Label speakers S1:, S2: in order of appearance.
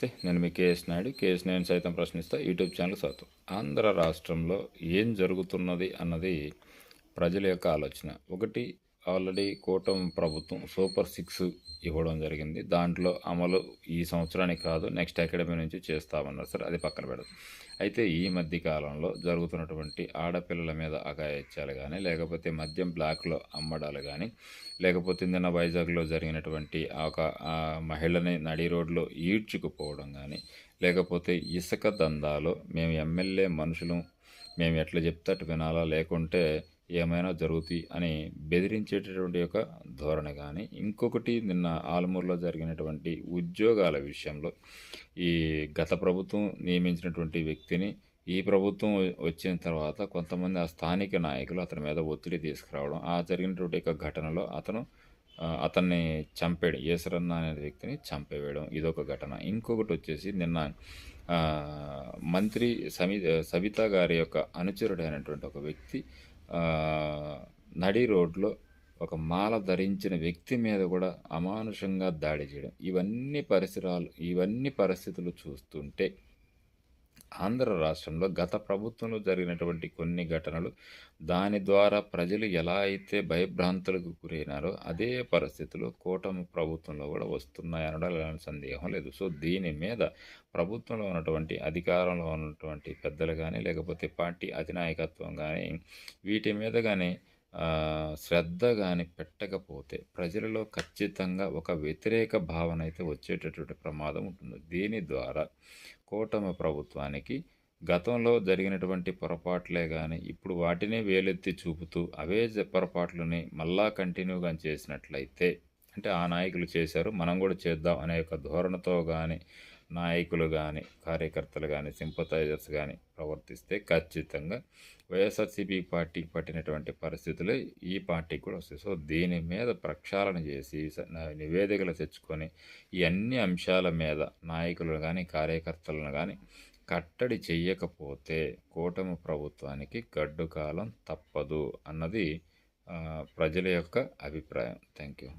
S1: నమస్తే నేను మీ KS Naidu. KS నేను సైతం ప్రశ్నిస్తా. యూట్యూబ్ ఛానల్ స్వాగతం. ఆంధ్ర రాష్ట్రంలో ఏం జరుగుతున్నది అన్నది ప్రజల యొక్క ఆలోచన. ఒకటి ఆల్రెడీ కూటమి ప్రభుత్వం సూపర్ సిక్స్ ఇవ్వడం జరిగింది. దాంట్లో అమలు ఈ సంవత్సరానికి కాదు నెక్స్ట్ అకాడమీ నుంచి చేస్తామన్నారు సార్. అది పక్కన పెడదు. అయితే ఈ మధ్య కాలంలో జరుగుతున్నటువంటి ఆడపిల్లల మీద అగాయత్యాలు కానీ లేకపోతే మద్యం బ్లాక్లో అమ్మడాలు కానీ లేకపోతే నిన్న వైజాగ్లో జరిగినటువంటి ఒక మహిళని నడి రోడ్లో ఈడ్చుకుపోవడం కానీ లేకపోతే ఇసుక దందాలో మేము ఎమ్మెల్యే మనుషులు మేము ఎట్లా చెప్తే అటు వినాలా? లేకుంటే ఏమైనా జరుగుతాయి అని బెదిరించేటటువంటి యొక్క ధోరణి కానీ ఇంకొకటి నిన్న ఆలమూరులో జరిగినటువంటి ఉద్యోగాల విషయంలో ఈ గత ప్రభుత్వం నియమించినటువంటి వ్యక్తిని ఈ ప్రభుత్వం వచ్చిన తర్వాత కొంతమంది ఆ స్థానిక నాయకులు అతని మీద ఒత్తిడి తీసుకురావడం ఆ జరిగినటువంటి యొక్క ఘటనలో అతను అతన్ని చంపేయడం ఏసరన్న అనే వ్యక్తిని చంపేవేయడం ఇదొక ఘటన. ఇంకొకటి వచ్చేసి నిన్న మంత్రి సమి సవిత గారి యొక్క అనుచరుడైనటువంటి ఒక వ్యక్తి నడి రోడ్లో ఒక మాల ధరించిన వ్యక్తి మీద కూడా అమానుషంగా దాడి చేయడం. ఇవన్నీ పరిసరాలు ఇవన్నీ పరిస్థితులు చూస్తుంటే ఆంధ్ర రాష్ట్రంలో గత ప్రభుత్వంలో జరిగినటువంటి కొన్ని ఘటనలు దాని ద్వారా ప్రజలు ఎలా అయితే భయభ్రాంతులకు గురైనారో అదే పరిస్థితులు కూటమి ప్రభుత్వంలో కూడా వస్తున్నాయనడం ఎలాంటి సందేహం లేదు. సో దీని మీద ప్రభుత్వంలో ఉన్నటువంటి అధికారంలో ఉన్నటువంటి పెద్దలు కానీ లేకపోతే పార్టీ అధినాయకత్వం కానీ వీటి మీద కానీ శ్రద్ధ కానీ పెట్టకపోతే ప్రజలలో ఖచ్చితంగా ఒక వ్యతిరేక భావన అయితే వచ్చేటటువంటి ప్రమాదం ఉంటుంది. దీని ద్వారా కూటమి ప్రభుత్వానికి గతంలో జరిగినటువంటి పొరపాట్లే కానీ ఇప్పుడు వాటినే వేలెత్తి చూపుతూ అవే జ- పొరపాట్లని మళ్ళా కంటిన్యూగా చేసినట్లయితే అంటే ఆ నాయకులు చేశారు మనం కూడా చేద్దాం అనే ఒక ధోరణితో కానీ నాయకులు కానీ కార్యకర్తలు కానీ సింపతైజర్స్ కానీ ప్రవర్తిస్తే ఖచ్చితంగా వైఎస్ఆర్సీపీ పార్టీకి పట్టినటువంటి పరిస్థితులు ఈ పార్టీకి కూడా వస్తాయి. సో దీని మీద ప్రక్షాళన చేసి నివేదికలు తెచ్చుకొని ఈ అన్ని అంశాల మీద నాయకులను కానీ కార్యకర్తలను కానీ కట్టడి చెయ్యకపోతే కూటమి ప్రభుత్వానికి గడ్డు కాలం తప్పదు అన్నది ప్రజల యొక్క అభిప్రాయం. Thank you